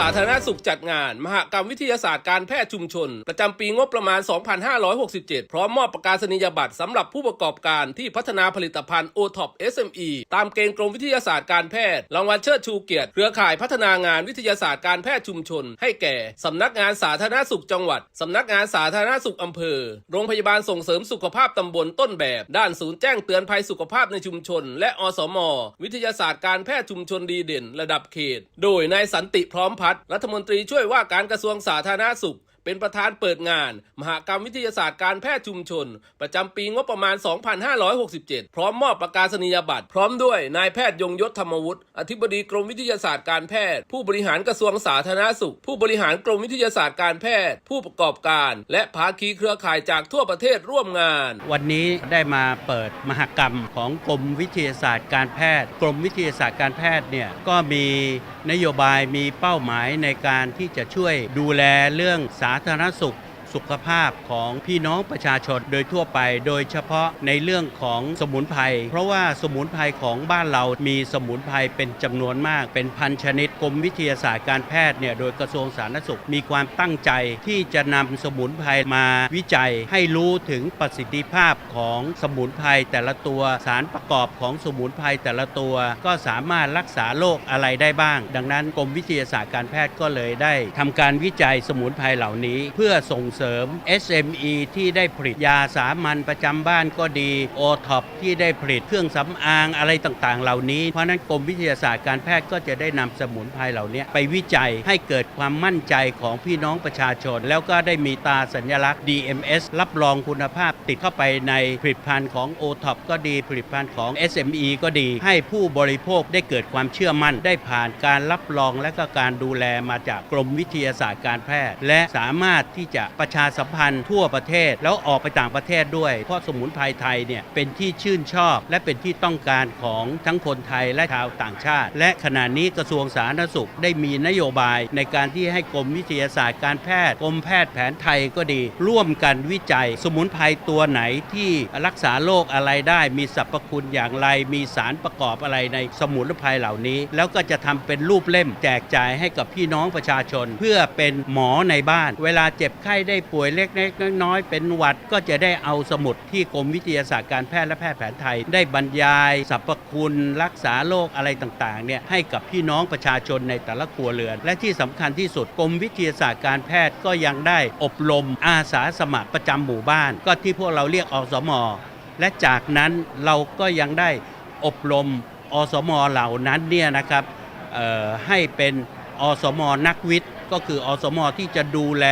สาธารณสุขจัดงาน มหกรรมวิทยาศาสตร์การแพทย์ชุมชน ประจำปีงบประมาณ 2567 พร้อมมอบประกาศนียบัตรสำหรับผู้ประกอบการที่พัฒนาผลิตภัณฑ์ o t o p SME ตามเกณฑ์กรมวิทยาศาสตร์การแพทย์ รางวัลเชิดชูเกียรติ เครือข่ายพัฒนางานวิทยาศาสตร์การแพทย์ชุมชน ให้แก่สำนักงานสาธารณสุขจังหวัดสำนักงานสาธารณสุขอำเภอ โรงพยาบาลส่งเสริมสุขภาพตำบลต้นแบบ ด้านศูนย์แจ้งเตือนภัยสุขภาพในชุมชน และอสม วิทยาศาสตร์การแพทย์ชุมชนดีเด่น ระดับเขต โดยนายสันติพร้อมพัฒน์รัฐมนตรีช่วยว่าการกระทรวงสาธารณสุข เป็นประธานเปิดงาน มหากรรมวิทยาศาสตร์การแพทย์ชุมชน ประจำปีงบประมาณ 2567 พร้อมมอบประกาศนียบัตร พร้อมด้วยนายแพทย์ยงยศธรรมวุฒิอธิบดีกรมวิทยาศาสตร์การแพทย์ ผู้บริหารกระทรวงสาธารณสุข ผู้บริหารกรมวิทยาศาสตร์การแพทย์ ผู้ประกอบการ และภาคีเครือข่ายจากทั่วประเทศร่วมงาน วันนี้ได้มาเปิดมหกรรมของกรมวิทยาศาสตร์การแพทย์ กรมวิทยาศาสตร์การแพทย์เนี่ยก็มีนโยบายมีเป้าหมายในการที่จะช่วยดูแลเรื่องสาาธารณสุข สุขภาพของพี่น้องประชาชนโดยทั่วไป โดยเฉพาะในเรื่องของสมุนไพรเพราะว่าสมุนไพรของบ้านเรามีสมุนไพรเป็นจำนวนมาก เป็นพันชนิดกรมวิทยาศาสตร์การแพทย์เนี่ยโดยกระทรวงสาธารณสุขมีความตั้งใจที่จะนำสมุนไพรมาวิจัย ให้รู้ถึงประสิทธิภาพของสมุนไพรแต่ละตัวสารประกอบของสมุนไพรแต่ละตัว ก็สามารถรักษาโรคอะไรได้บ้าง ดังนั้นกรมวิทยาศาสตร์การแพทย์ก็เลยได้ทำการวิจัยสมุนไพรเหล่านี้ เพื่อส่งเสริม SME ที่ได้ผลิตยาสามัญประจำบ้านก็ดีโอท็อปที่ได้ผลิตเครื่องสำอางอะไรต่างๆ เหล่านี้ เพราะฉะนั้นกรมวิทยาศาสตร์การแพทย์ก็จะได้นำสมุนไพรเหล่านี้ไปวิจัยให้เกิดความมั่นใจของพี่น้องประชาชน แล้วก็ได้มีตราสัญลักษณ์ DMS รับรองคุณภาพติดเข้าไปในผลิตภัณฑ์ของ o t o p ก็ดีผลิตภัณฑ์ของ SME ก็ดี ให้ผู้บริโภคได้เกิดความเชื่อมั่น ได้ผ่านการรับรองและก็การดูแลมาจากกรมวิทยาศาสตร์การแพทย์ และสามารถที่จะประชาสัมพันธ์ทั่วประเทศ แล้วออกไปต่างประเทศด้วย เพราะสมุนไพรไทยเนี่ยเป็นที่ชื่นชอบ และเป็นที่ต้องการของทั้งคนไทยและชาวต่างชาติ และขณะนี้กระทรวงสาธารณสุขได้มีนโยบายในการที่ให้กรมวิทยาศาสตร์การแพทย์กรมแพทย์แผนไทยก็ดี ร่วมกันวิจัย สมุนไพรตัวไหนที่รักษาโรคอะไรได้ มีสรรพคุณอย่างไร มีสารประกอบอะไรในสมุนไพรเหล่านี้ แล้วก็จะทำเป็นรูปเล่มแจกจ่ายให้กับพี่น้องประชาชน เพื่อเป็นหมอในบ้าน เวลาเจ็บไข้ได้ได้ป่วยเล็กๆน้อยๆเป็นหวัดก็จะได้เอาสมุดที่กรมวิทยาศาสตร์การแพทย์และแพทย์แผนไทย ได้บรรยายสรรพคุณรักษาโรคอะไรต่างๆเนี่ยให้กับพี่น้องประชาชนในแต่ละครัวเรือน และที่สำคัญที่สุดกรมวิทยาศาสตร์การแพทย์ก็ยังได้อบรมอาสาสมัครประจำหมู่บ้าน ก็ที่พวกเราเรียกอสมและจากนั้นเราก็ยังได้อบรมอสมเหล่านั้นเนี่ยนะครับให้เป็นอสมนักวิทย์ ก็คืออสมที่จะดูแล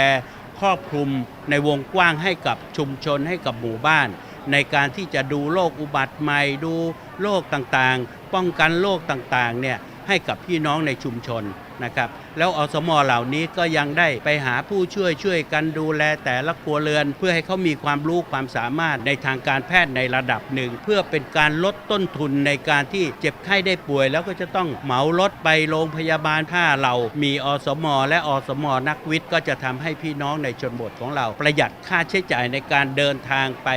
ครอบคลุมในวงกว้างให้กับชุมชนให้กับหมู่บ้าน ในการที่จะดูโรคอุบัติใหม่ดูโรคต่างๆ ป้องกันโรคต่างๆเนี่ยให้กับพี่น้องในชุมชนนะครับแล้วอสมเหล่านี้ก็ยังได้ไปหาผู้ช่วยช่วยกันดูแลแต่ละครัวเรือน เพื่อให้เขามีความรู้ความสามารถในทางการแพทย์ในระดับหนึ่ง เพื่อเป็นการลดต้นทุนในการที่เจ็บไข้ได้ป่วย แล้วก็จะต้องเหมารถไปโรงพยาบาลถ้าเรามีอสม และอสม นักวิทย์ก็จะทำให้พี่น้องในชนบทของเรา ประหยัดค่าใช้จ่ายในการเดินทางไป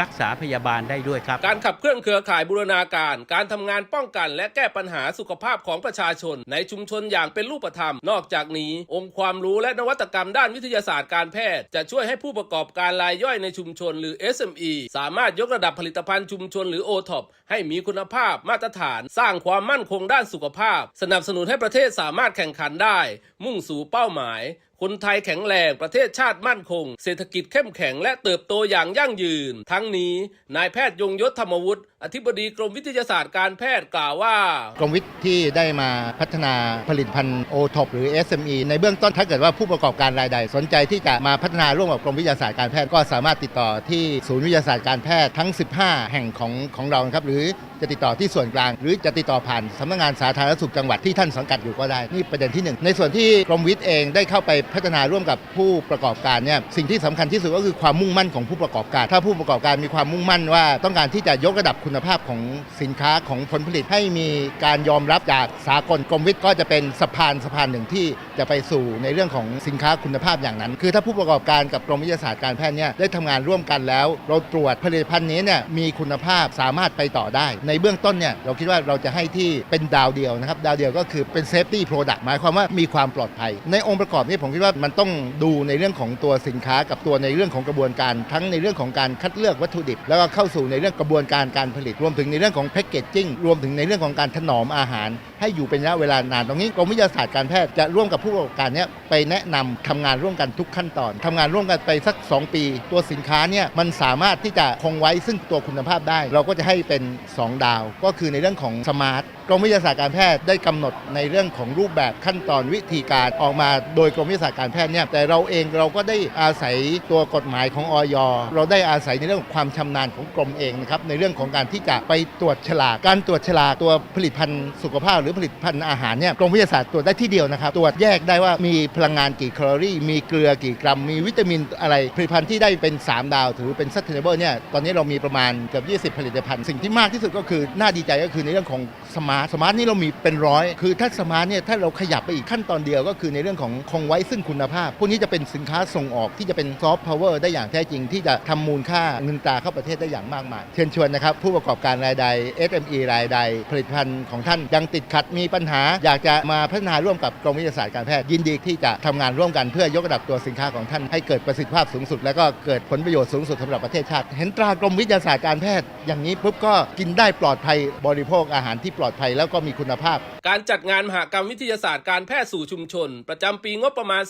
รักษาพยาบาลได้ด้วยครับ การขับเคลื่อนเครือข่ายบูรณาการ การทำงานป้องกัน และแก้ปัญหาสุขภาพของประชาชนในชุมชนอย่างเป็นรูปธรรม นอกจากนี้ องค์ความรู้และนวัตกรรมด้านวิทยาศาสตร์การแพทย์ จะช่วยให้ผู้ประกอบการรายย่อยในชุมชนหรือ SME สามารถยกระดับผลิตภัณฑ์ชุมชนหรือโอท็อปให้มีคุณภาพมาตรฐาน สร้างความมั่นคงด้านสุขภาพ สนับสนุนให้ประเทศสามารถแข่งขันได้ มุ่งสู่เป้าหมาย คนไทยแข็งแรงประเทศชาติมั่นคง เศรษฐกิจเข้มแข็งและเติบโตอย่างยั่งยืน ทั้งนี้นายแพทย์ยงยศธรรมวุฒิอธิบดีกรมวิทยาศาสตร์การแพทย์กล่าวว่ากรมวิทย์ที่ได้มาพัฒนาผลิตภัณฑ์โอท็อปหรือ SME ในเบื้องต้นถ้าเกิดว่าผู้ประกอบการรายใด สนใจที่จะมาพัฒนาร่วมกับกรมวิทยาศาสตร์การแพทย์ก็สามารถติดต่อที่ศูนย์วิทยาศาสตร์การแพทย์ทั้ง 15 แห่งของของเราครับหรือ จะติดต่อที่ส่วนกลาง หรือจะติดต่อผ่านสำนักงานสาธารณสุขจังหวัดที่ท่านสังกัดอยู่ก็ได้นี่ประเด็นที่หนึ่งในส่วนที่กรมวิทย์เองได้เข้าไปพัฒนาร่วมกับผู้ประกอบการเนี่ยสิ่งที่สำคัญที่สุดก็คือความมุ่งมั่นของผู้ประกอบการ ถ้าผู้ประกอบการมีความมุ่งมั่นว่า ต้องการที่จะยกระดับคุณภาพของสินค้าของผลผลิตให้มีการยอมรับจากสากลกรมวิทย์ก็จะเป็นสะพานสะพานหนึ่งที่จะไปสู่ในเรื่องของสินค้าคุณภาพอย่างนั้น คือถ้าผู้ประกอบการกับกรมวิทยาศาสตร์การแพทย์เนี่ยได้ทำงานร่วมกันแล้ว เราตรวจผลิตภัณฑ์นี้เนี่ยมีคุณภาพสามารถไปต่อได้ในในเบื้องต้นเนี่ยเราคิดว่าเราจะให้ที่เป็นดาวเดียวนะครับ ดาวเดียวก็คือเป็น safety product หมายความว่ามีความปลอดภัย ในองค์ประกอบนี้ผมคิดว่ามันต้องดูในเรื่องของตัวสินค้ากับตัวในเรื่องของกระบวนการ ทั้งในเรื่องของการคัดเลือกวัตถุดิบ แล้วก็เข้าสู่ในเรื่องกระบวนการการผลิตรวมถึงในเรื่องของแพคเกจจิ้งรวมถึงในเรื่องของการถนอมอาหาร ให้อยู่เป็นระยะเวลานานตรงนี้กรมวิทยาศาสตร์การแพทย์จะร่วมกับผู้ประกอบการเนี้ยไปแนะนำทำงานร่วมกันทุกขั้นตอนทำงานร่วมกันไปสัก 2 ปี ตัวสินค้าเนี่ยมันสามารถที่จะคงไว้ซึ่งตัวคุณภาพได้ เราก็จะให้เป็น 2ดาว ก็คือในเรื่องของสมาร์ทกรมวิทยาศาสตร์การแพทย์ได้กำหนดในเรื่องของรูปแบบขั้นตอนวิธีการออกมาโดยกรมวิทยาศาสตร์การแพทย์เนี่ยแต่เราเองเราก็ได้อาศัยตัวกฎหมายของออยเราได้อาศัยในเรื่องของความชำนาญของกรมเองนะครับในเรื่องของการที่จะไปตรวจฉลากการตรวจฉลากตัวผลิตภัณฑ์สุขภาพ หรือผลิตภัณฑ์อาหารเนี่ยกรมวิทยาศาสตร์ตรวจได้ที่เดียวนะครับตรวจแยกได้ว่ามีพลังงานกี่แคลอรี่ มีเกลือกี่กรัม มีวิตามินอะไร ผลิตภัณฑ์ที่ได้เป็น 3 ดาว ถือเป็น sustainable เนี่ยตอนนี้เรามีประมาณเกือบ 20 ผลิตภัณฑ์ สิ่งที่มากที่สุดก็คือน่าดีใจก็คือในเรื่องของสมาร์ทสมาร์ทนี่เรามีเป็นร้อย คือถ้าสมาร์ทเนี่ยถ้าเราขยับไปอีกขั้นตอนเดียวก็คือในเรื่องของคงไว้ซึ่งคุณภาพ พวกนี้จะเป็นสินค้าส่งออกที่จะเป็นซอฟต์พาวเวอร์ได้อย่างแท้จริง ที่จะทำมูลค่าเงินตราเข้าประเทศได้อย่างมากมาย เชิญชวนนะครับผู้ประกอบการรายใด SME รายใด ผลิตภัณฑ์ของท่านยังติดขัดมีปัญหา อยากจะมาพัฒนาร่วมกับกรมวิทยาศาสตร์การแพทย์ยินดีที่จะทำงานร่วมกันเพื่อยกระดับตัวสินค้าของท่านให้เกิดประสิทธิภาพสูงสุด และก็เกิดผลประโยชน์สูงสุดสำหรับประเทศชาติ เห็นตรากรมวิทยาศาสตร์การแพทย์อย่างนี้ปุ๊บก็กินได้ปลอดภัยบริโภคอาหารที่ปลอดภัยแล้วก็มีคุณภาพ การจัดงานมหกรรมวิทยาศาสตร์การแพทย์สู่ชุมชน ประจำปีงบประมาณ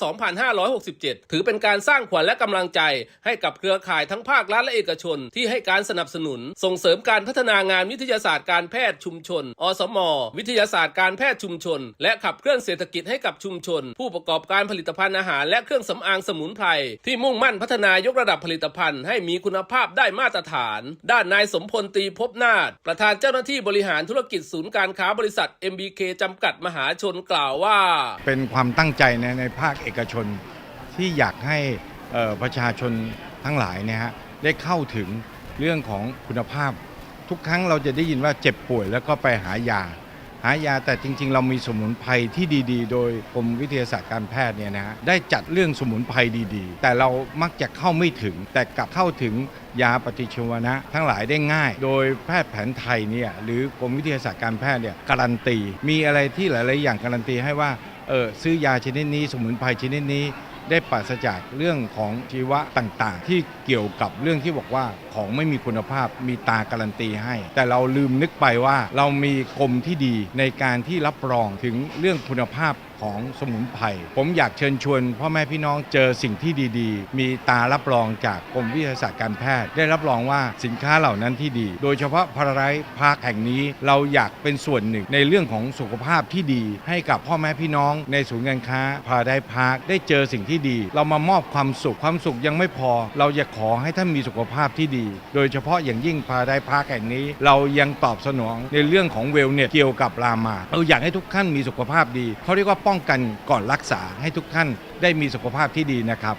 2567 ถือเป็นการสร้างขวัญและกำลังใจ ให้กับเครือข่ายทั้งภาครัฐและเอกชน ที่ให้การสนับสนุน ส่งเสริมการพัฒนางานวิทยาศาสตร์การแพทย์ชุมชน อสม วิทยาศาสตร์การแพทย์ชุมชน และขับเคลื่อนเศรษฐกิจให้กับชุมชน ผู้ประกอบการผลิตภัณฑ์อาหารและเครื่องสำอางสมุนไพรที่มุ่งมั่นพัฒนายกระดับผลิตภัณฑ์ ให้มีคุณภาพได้มาตรฐาน ด้านนายสมพลตรีภพนาถประธานเจ้าหน้าที่บริหารธุรกิจศูนย์การค้าบริษัท MBK จำกัดมหาชนกล่าวว่า เป็นความตั้งใจในในภาคเอกชน ที่อยากให้ประชาชนทั้งหลายเนี่ยฮะได้เข้าถึงเรื่องของคุณภาพ ทุกครั้งเราจะได้ยินว่าเจ็บป่วยแล้วก็ไปหายา หายาแต่จริง ๆ เรามีสมุนไพรที่ดีๆ โดยกรมวิทยาศาสตร์การแพทย์เนี่ยนะฮะได้จัดเรื่องสมุนไพรดีๆ แต่เรามักจะเข้าไม่ถึง แต่กลับเข้าถึงยาปฏิชีวนะ ทั้งหลายได้ง่าย โดยแพทย์แผนไทยเนี่ยหรือกรมวิทยาศาสตร์การแพทย์เนี่ยการันตี มีอะไรที่หลาย ๆ อย่างการันตีให้ว่าเออซื้อยาชนิดนี้สมุนไพรชนิดนี้ ได้ปราศจากเรื่องของชีวะต่างๆ ที่เกี่ยวกับเรื่องที่บอกว่าของไม่มีคุณภาพมีตาการันตีให้ แต่เราลืมนึกไปว่าเรามีกรมที่ดีในการที่รับรองถึงเรื่องคุณภาพ ของสมุนไพรผมอยากเชิญชวนพ่อแม่พี่น้องเจอสิ่งที่ดีๆ มีตารับรองจากกรมวิทยาศาสตร์การแพทย์ ได้รับรองว่าสินค้าเหล่านั้นที่ดี โดยเฉพาะพาราไรพาร์คแห่งนี้เราอยากเป็นส่วนหนึ่งในเรื่องของสุขภาพที่ดี ให้กับพ่อแม่พี่น้องในศูนย์การค้าพาราไดพาร์คได้เจอสิ่งที่ดี เรามามอบความสุขความสุขยังไม่พอ เราอยากขอให้ท่านมีสุขภาพที่ดี โดยเฉพาะอย่างยิ่งพาราไดพาร์คแห่งนี้ เรายังตอบสนองในเรื่องของเวลเนสเกี่ยวกับรามาเราอยากให้ทุกท่านมีสุขภาพดีเขาเรียกว่าปป้องกันก่อนรักษาให้ทุกท่านได้มีสุขภาพที่ดีนะครับ